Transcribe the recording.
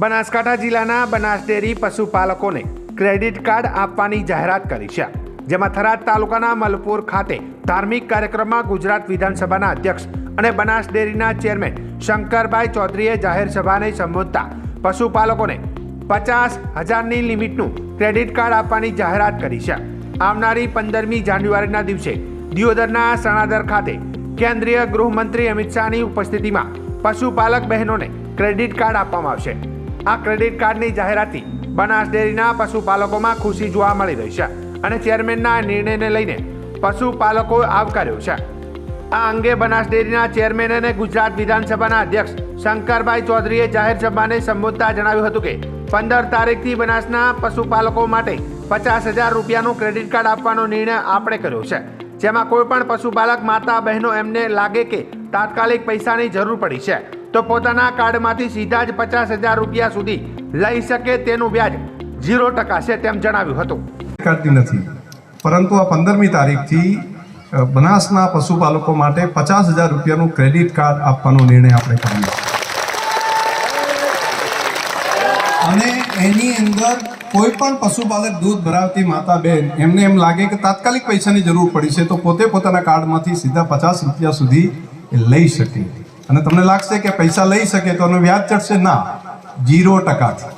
બનાસકાંઠા જિલ્લાના બનાસ ડેરી પશુપાલકોને credit card આપવાની જાહેરાત કરી છે. જેમાં થરાદ તાલુકાના મલપુર ખાતે ધાર્મિક કાર્યક્રમમાં ગુજરાત વિધાનસભાના અધ્યક્ષ અને બનાસ ડેરીના ચેરમેન શંકરભાઈ ચૌધરીએ જાહેર સભાને સંબોધતા પશુપાલકોને પચાસ હજારની લિમિટનું ક્રેડિટ કાર્ડ આપવાની જાહેરાત કરી છે. આવનારી પંદરમી જાન્યુઆરીના દિવસે દિયોદરના સણાદર ખાતે કેન્દ્રીય ગૃહમંત્રી અમિત શાહની ઉપસ્થિતિમાં પશુપાલક બહેનોને ક્રેડિટ કાર્ડ આપવામાં આવશે. આ ક્રેડિટ કાર્ડની જાહેરાતથી બનાસ ડેરીના પશુપાલકોમાં ખુશી જોવા મળી રહી છે અને ચેરમેનના નિર્ણયને લઈને પશુપાલકો આવકાર્યો છે. આ અંગે બનાસ ડેરીના ચેરમેન અને ગુજરાત વિધાનસભાના અધ્યક્ષ શંકરભાઈ ચૌધરીએ જાહેર સભાને સંબોધતા જણાવ્યું હતું કે પંદર તારીખથી બનાસના પશુપાલકો માટે પચાસ હજાર રૂપિયાનું ક્રેડિટ કાર્ડ આપવાનો નિર્ણય આપણે કર્યો છે. જેમાં કોઈ પણ પશુપાલક માતા બહેનો એમને લાગે કે તાત્કાલિક પૈસાની જરૂર પડી છે. તો પોતાના કાર્ડમાંથી સીધા જ પચાસ હજાર રૂપિયા સુધી લઈ શકે તેનું વ્યાજ ઝીરો ટકા છે તેમ જણાવ્યું હતું. કરતી નથી. પરંતુ આ પંદરમી તારીખથી બનાસના પશુપાલકો માટે પચાસ હજાર રૂપિયાનું ક્રેડિટ કાર્ડ આપવાનો નિર્ણય આપણે કર્યો અને એની અંદર કોઈ પણ પશુપાલક દૂધ ભરાવતી માતા બેન, એમને એમ લાગે કે તાત્કાલિક પૈસાની જરૂર પડી છે, તો પોતે પોતાના કાર્ડમાંથી સીધા પચાસ રૂપિયા સુધી લઈ શકે. અને તમને લાગશે કે પૈસા લઈ શકે તો એનું વ્યાજ ચડશે ના. જીરો ટકાથી